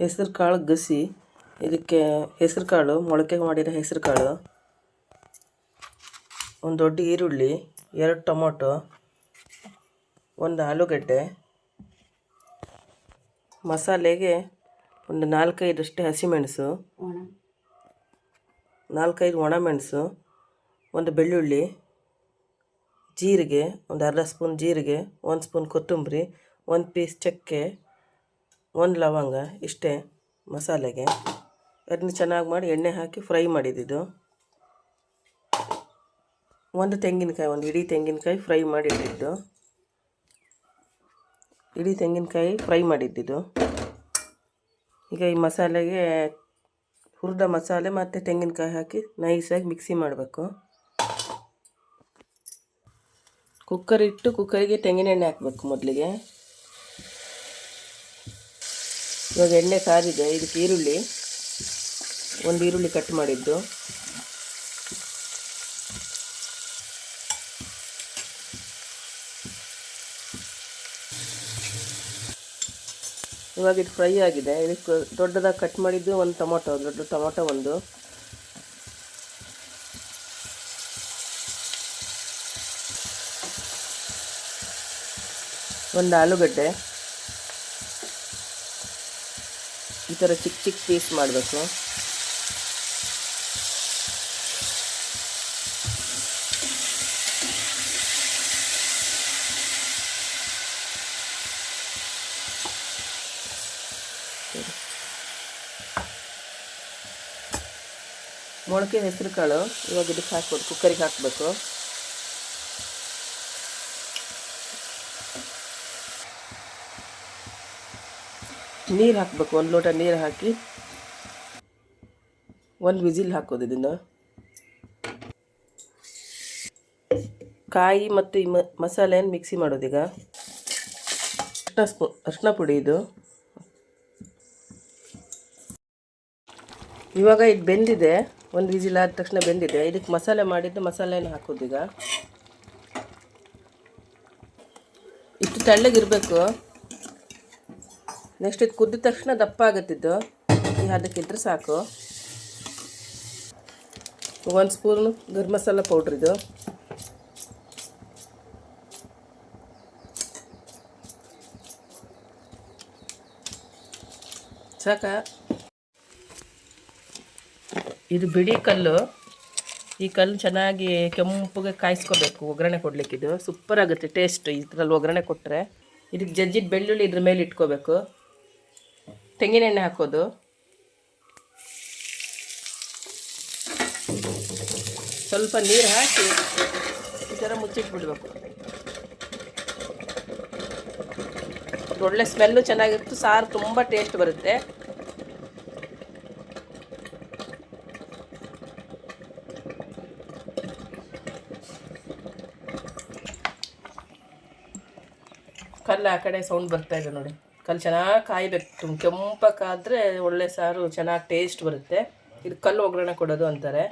ಹೆಸರು ಕಾಳು ಗಸಿ. ಇದಕ್ಕೆ ಹೆಸರು ಕಾಳು ಮೊಳಕೆ ಮಾಡಿರೋ ಹೆಸರು ಕಾಳು ಒಂದು ದೊಡ್ಡ ಈರುಳ್ಳಿ ಎರಡು ಟೊಮೊಟೊ ಒಂದು ಆಲೂಗಡ್ಡೆ. ಮಸಾಲೆಗೆ ಒಂದು ನಾಲ್ಕೈದಷ್ಟು ಹಸಿಮೆಣಸು. ನಾಲ್ಕೈದು ಒಣಮೆಣಸು ಒಂದು ಬೆಳ್ಳುಳ್ಳಿ ಜೀರಿಗೆ ಒಂದು ಅರ್ಧ ಸ್ಪೂನ್ ಜೀರಿಗೆ ಒಂದು ಸ್ಪೂನ್ ಕೊತ್ತಂಬರಿ ಒಂದು ಪೀಸ್ ಚಕ್ಕೆ. ಒಂದು ಲವಂಗ, ಇಷ್ಟೇ ಮಸಾಲೆಗೆ. ಅದನ್ನ ಚೆನ್ನಾಗಿ ಮಾಡಿ ಎಣ್ಣೆ ಹಾಕಿ ಫ್ರೈ ಮಾಡಿದ್ದು ಒಂದು ತೆಂಗಿನಕಾಯಿ, ಒಂದು ಇಡೀ ತೆಂಗಿನಕಾಯಿ ಫ್ರೈ ಮಾಡಿ ಇಟ್ಟಿದ್ದು. ಇಡೀ ತೆಂಗಿನಕಾಯಿ ಫ್ರೈ ಮಾಡಿದ್ದಿದ್ದು. ಈಗ ಈ ಮಸಾಲೆಗೆ ಹುರಿದ ಮಸಾಲೆ ಮತ್ತು ತೆಂಗಿನಕಾಯಿ ಹಾಕಿ ನೈಸಾಗಿ ಮಿಕ್ಸಿ ಮಾಡಬೇಕು. ಕುಕ್ಕರ್ ಇಟ್ಟು ಕುಕ್ಕರಿಗೆ ತೆಂಗಿನ ಎಣ್ಣೆ ಹಾಕಬೇಕು ಮೊದಲಿಗೆ. ಇವಾಗ ಎಣ್ಣೆ ಕಾದಿದೆ ಇದಕ್ಕೆ ಈರುಳ್ಳಿ, ಒಂದು ಈರುಳ್ಳಿ ಕಟ್ ಮಾಡಿದ್ದು. ಇವಾಗ ಇದು ಫ್ರೈ ಆಗಿದೆ. ಇದಕ್ಕೆ ದೊಡ್ಡದಾಗಿ ಕಟ್ ಮಾಡಿದ್ದು ಒಂದು ಟೊಮೊಟೊ, ದೊಡ್ಡ ಟೊಮೊಟೊ ಒಂದು. ಒಂದು ಆಲೂಗಡ್ಡೆ. ಈ ಥರ ಚಿಕ್ಕ ಚಿಕ್ಕ ಪೀಸ್ ಮಾಡಬೇಕು. ಮೊಳಕೆ ಹೆಸರು ಕಾಳು. ಇವಾಗ ಇದಕ್ಕೆ ಹಾಕ್ಬೋದು ಕುಕ್ಕರಿಗೆ ಹಾಕಬೇಕು. ನೀರು ಹಾಕಬೇಕು, ಒಂದು ಲೋಟ ನೀರು ಹಾಕಿ ಒಂದು ವಿಸಿಲ್ ಹಾಕೋದು ಇದನ್ನು. ಕಾಯಿ ಮತ್ತು ಈ ಮಸಾಲೆಯನ್ನು ಮಿಕ್ಸಿ ಮಾಡೋದೀಗ? ಅರ್ಶಿನ ಸ್ಪೂ ಅರ್ಶಿನ ಪುಡಿ ಇದು. ಇವಾಗ ಇದು ಬೆಂದಿದೆ, ಒಂದು ವಿಸಿಲ್ ಆದ ತಕ್ಷಣ ಬೆಂದಿದೆ. ಇದಕ್ಕೆ ಮಸಾಲೆ ಮಾಡಿದ್ದು ಮಸಾಲೆಯನ್ನು ಹಾಕೋದೀಗ? ಇಷ್ಟು ತೆಳ್ಳಗಿರಬೇಕು. ನೆಕ್ಸ್ಟ್ ಇದು ಕುದ್ದ ತಕ್ಷಣ ದಪ್ಪ ಆಗುತ್ತಿದ್ದು. ಈ ಹದಕ್ಕಿದ್ರೆ ಸಾಕು. ಒಂದು ಸ್ಪೂನು ಗರ್ ಮಸಾಲ ಪೌಡ್ರ್ ಇದು. ಸಾಕ? ಇದು ಬಿಳಿ ಕಲ್ಲು. ಈ ಕಲ್ಲು ಚೆನ್ನಾಗಿ ಕೆಂಪಗೆ ಕಾಯಿಸ್ಕೋಬೇಕು ಒಗ್ಗರಣೆ ಕೊಡ್ಲಿಕ್ಕಿದು. ಸೂಪರ್ ಆಗುತ್ತೆ ಟೇಸ್ಟ್ ಇದ್ರಲ್ಲಿ ಒಗ್ಗರಣೆ ಕೊಟ್ಟರೆ ಇದಕ್ಕೆ ಜಜ್ಜಿದ ಬೆಳ್ಳುಳ್ಳಿ ಇದ್ರ ಮೇಲೆ ಇಟ್ಕೋಬೇಕು. ತೆಂಗಿನ ಎಣ್ಣೆ ಹಾಕೋದು. ಸ್ವಲ್ಪ ನೀರು ಹಾಕಿ ಈ ಥರ ಮುಚ್ಚಿಟ್ಬಿಡ್ಬೇಕು. ಒಳ್ಳೆ ಸ್ಮೆಲ್ಲು ಚೆನ್ನಾಗಿತ್ತು, ಸಾರು ತುಂಬ ಟೇಸ್ಟ್ ಬರುತ್ತೆ. ಕಲ್ಲ ಆ ಕಡೆ ಸೌಂಡ್ ಬರ್ತಾ ಇದೆ ನೋಡಿ. ಕಲ್ಲು ಚೆನ್ನಾಗಿ ಕಾಯಬೇಕು. ತುಂಬ ಕೆಂಪಕ್ಕಾದರೆ ಒಳ್ಳೆ ಸಾರು ಚೆನ್ನಾಗಿ ಟೇಸ್ಟ್ ಬರುತ್ತೆ. ಇದು ಕಲ್ಲು ಒಗ್ಗರಣೆ ಕೊಡೋದು ಅಂತಾರೆ.